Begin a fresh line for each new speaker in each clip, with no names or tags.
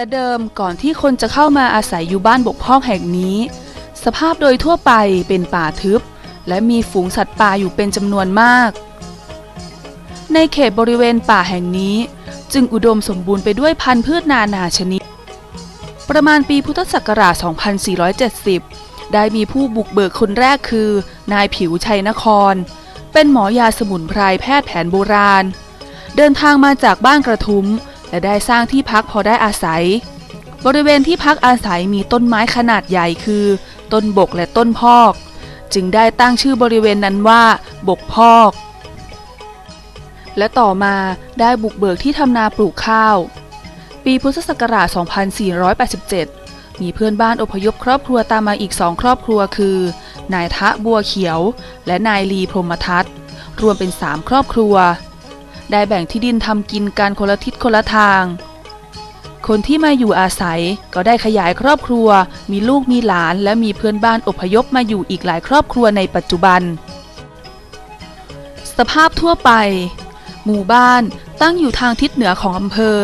แต่เดิมก่อนที่คนจะเข้ามาอาศัยอยู่บ้านบกพร่องแห่งนี้ สภาพโดยทั่วไปเป็นป่าทึบ และมีฝูงสัตว์ป่าอยู่เป็นจำนวนมาก ในเขตบริเวณป่าแห่งนี้ จึงอุดมสมบูรณ์ไปด้วยพันธุ์พืชนานาชนิด ประมาณปีพุทธศักราช 2470 ได้มีผู้บุกเบิกคนแรกคือ นายผิวชัยนคร เป็นหมอยาสมุนไพรแพทย์แผนโบราณ เดินทางมาจากบ้านกระทุ้ม และได้สร้างที่พักพอได้อาศัย บริเวณที่พักอาศัยมีต้นไม้ขนาดใหญ่คือ ต้นบกและต้นพอก จึงได้ตั้งชื่อบริเวณนั้นว่าบกพอก และต่อมาได้บุกเบิกที่ทำนาปลูกข้าว ปีพุทธศักราช 2487 มีเพื่อนบ้านอพยพครอบครัวตามมาอีกสองครอบครัวคือ นายทะบัวเขียว และนายลีพรหมทัศน์รวมเป็นสามครอบครัว ได้แบ่งที่ดินทำกินกันคนละทิศคนละทาง คนที่มาอยู่อาศัยก็ได้ขยายครอบครัว มีลูกมีหลาน และมีเพื่อนบ้านอพยพมาอยู่อีกหลายครอบครัวในปัจจุบัน สภาพทั่วไป หมู่บ้านตั้งอยู่ทางทิศเหนือของอำเภอ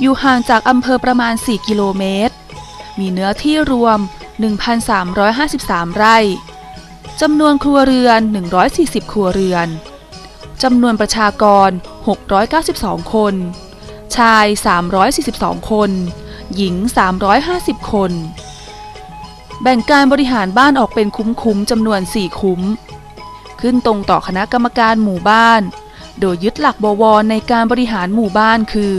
อยู่ห่างจากอำเภอประมาณ 4 กิโลเมตร มีเนื้อที่รวม 1,353 ไร่จำนวนครัวเรือน 140 ครัวเรือน จำนวนประชากร 692 คน ชาย 342 คน หญิง 350 คน แบ่งการบริหารบ้านออกเป็นคุ้มๆจำนวน 4 คุ้ม ขึ้นตรงต่อคณะกรรมการหมู่บ้าน โดยยึดหลักบวรในการบริหารหมู่บ้านคือ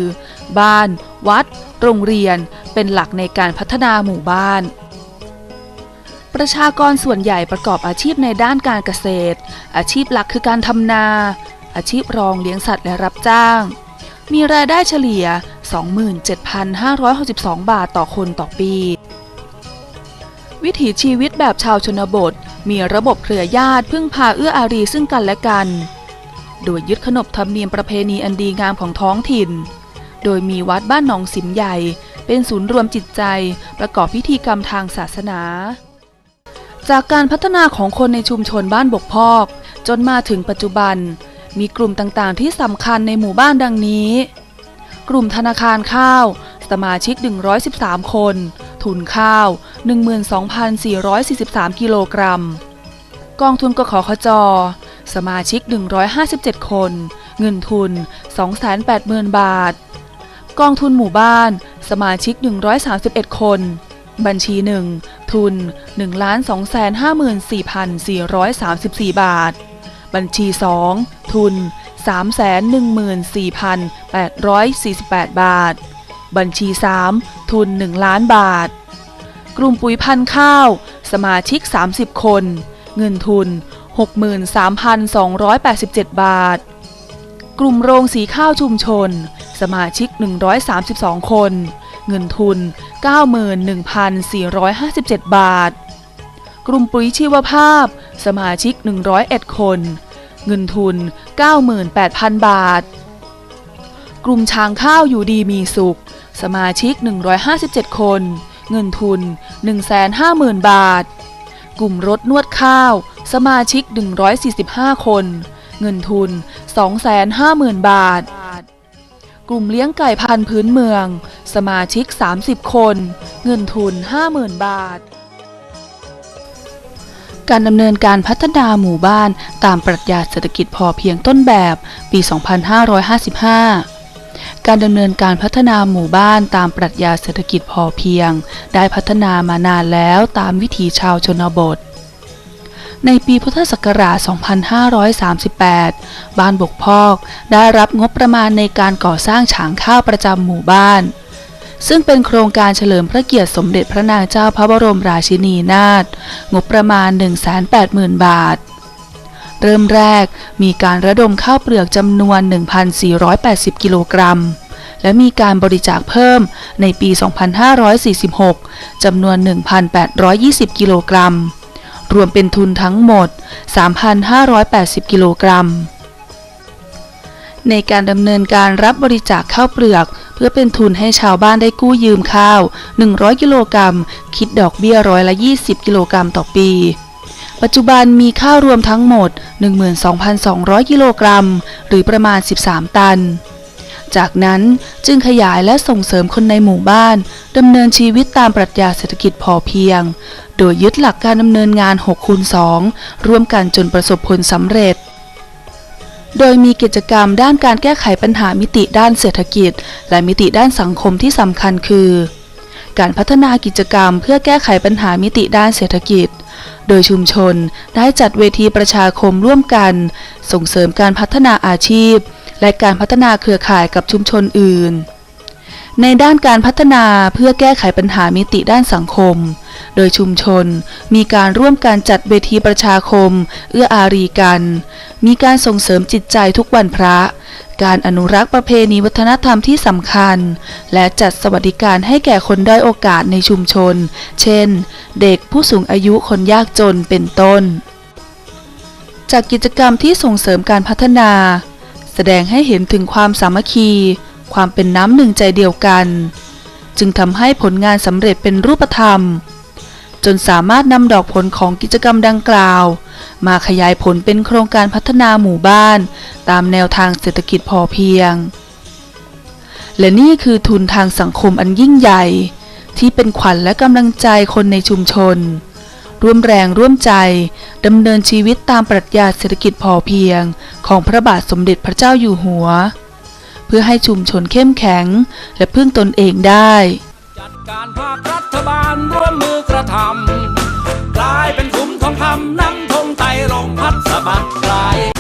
บ้าน วัด โรงเรียน เป็นหลักในการพัฒนาหมู่บ้าน ประชากรส่วนใหญ่ประกอบอาชีพในด้านการเกษตร อาชีพหลักคือการทำนา อาชีพรองเลี้ยงสัตว์และรับจ้าง มีรายได้เฉลี่ย 27,562 บาทต่อคนต่อปี วิถีชีวิตแบบชาวชนบท มีระบบเครือญาติพึ่งพาเอื้ออารีซึ่งกันและกัน โดยยึดขนบธรรมเนียมประเพณีอันดีงามของท้องถิ่น โดยมีวัดบ้านหนองสิมใหญ่ เป็นศูนย์รวมจิตใจประกอบพิธีกรรมทางศาสนา จากการพัฒนาของคนในชุมชนบ้านบกพอก จนมาถึงปัจจุบัน มีกลุ่มต่างๆ ที่สำคัญในหมู่บ้านดังนี้ กลุ่มธนาคารข้าว สมาชิก 113 คน ทุนข้าว 12,443 กิโลกรัม กองทุนกขขจสมาชิก 157 คน เงินทุน 280,000 บาท กองทุนหมู่บ้าน สมาชิก 131 คน บัญชี1 ทุน 1,254,434 บาท บัญชี 2 ทุน 314,848 บาท บัญชี 3 ทุน 1 ล้านบาท กลุ่มปุ๋ยพันธุ์ข้าว สมาชิก 30 คน เงินทุน 63,287 บาท กลุ่มโรงสีข้าวชุมชน สมาชิก 132 คน เงินทุน 91,457 บาท กลุ่มปุ๋ยชีวภาพ สมาชิก 101 คน เงินทุน 98,000 บาท กลุ่มช้างข้าวอยู่ดีมีสุข สมาชิก 157 คน เงินทุน 150,000 บาท กลุ่มรถนวดข้าว สมาชิก 145 คน เงินทุน 250,000 บาท กลุ่มเลี้ยงไก่พันธุ์พื้นเมือง สมาชิก 30 คน เงินทุน 50,000 บาท การดำเนินการพัฒนาหมู่บ้านตามปรัชญาเศรษฐกิจพอเพียงต้นแบบปี 2555การดำเนินการพัฒนาหมู่บ้านตามปรัชญาเศรษฐกิจพอเพียง ได้พัฒนามานานแล้วตามวิถีชาวชนบท ในปีพุทธศักราช 2538 บ้านบกพอกได้รับงบประมาณในการก่อสร้างฉางข้าวประจำหมู่บ้าน ซึ่งเป็นโครงการเฉลิมพระเกียรติสมเด็จพระนางเจ้าพระบรมราชินีนาถ งบประมาณ 180,000 บาทเริ่มแรกมีการระดมข้าวเปลือกจำนวน 1,480 กิโลกรัม และมีการบริจาคเพิ่มในปี 2546 จำนวน 1,820 กิโลกรัม รวมเป็นทุนทั้งหมด 3,580 กิโลกรัม ในการดำเนินการรับบริจาคข้าวเปลือก เพื่อเป็นทุนให้ชาวบ้านได้กู้ยืมข้าว 100 กิโลกรัม คิดดอกเบี้ยร้อยละ 20 กิโลกรัมต่อปีปัจจุบันมีข้าวรวมทั้งหมด 12,200 กิโลกรัม หรือประมาณ 13 ตัน จากนั้นจึงขยายและส่งเสริมคนในหมู่บ้านดำเนินชีวิตตามปรัชญาเศรษฐกิจพอเพียง โดยยึดหลักการดำเนินงาน 6 คูณ 2 ร่วมกันจนประสบผลสำเร็จ โดยมีกิจกรรมด้านการแก้ไขปัญหามิติด้านเศรษฐกิจ และมิติด้านสังคมที่สำคัญคือ การพัฒนากิจกรรมเพื่อแก้ไขปัญหามิติด้านเศรษฐกิจ โดยชุมชนได้จัดเวทีประชาคมร่วมกัน ส่งเสริมการพัฒนาอาชีพ และการพัฒนาเครือข่ายกับชุมชนอื่นในด้านการพัฒนาเพื่อแก้ไขปัญหามิติด้านสังคม โดยชุมชนมีการร่วมการจัดเวทีประชาคม เอื้ออารีกัน มีการส่งเสริมจิตใจทุกวันพระ การอนุรักษ์ประเพณีวัฒนธรรมที่สำคัญ และจัดสวัสดิการให้แก่คนด้อยโอกาสในชุมชน เช่น เด็กผู้สูงอายุคนยากจนเป็นต้น จากกิจกรรมที่ส่งเสริมการพัฒนา แสดงให้เห็นถึงความสามัคคี ความเป็นน้ำหนึ่งใจเดียวกันจึงทำให้ผลงานสำเร็จเป็นรูปธรรม จนสามารถนำดอกผลของกิจกรรมดังกล่าว มาขยายผลเป็นโครงการพัฒนาหมู่บ้าน ตามแนวทางเศรษฐกิจพอเพียง และนี่คือทุนทางสังคมอันยิ่งใหญ่ ที่เป็นขวัญและกำลังใจคนในชุมชน ร่วมแรงร่วมใจดำเนินชีวิตตามปรัชญาเศรษฐกิจพอเพียง ของพระบาทสมเด็จพระเจ้าอยู่หัว เพื่อให้ชุมชนเข้มแข็ง และพึ่งตนเองได้
จัดการภาครัฐบาลร่วมมือำนั้นธงไตลงพัดสะบัดลาย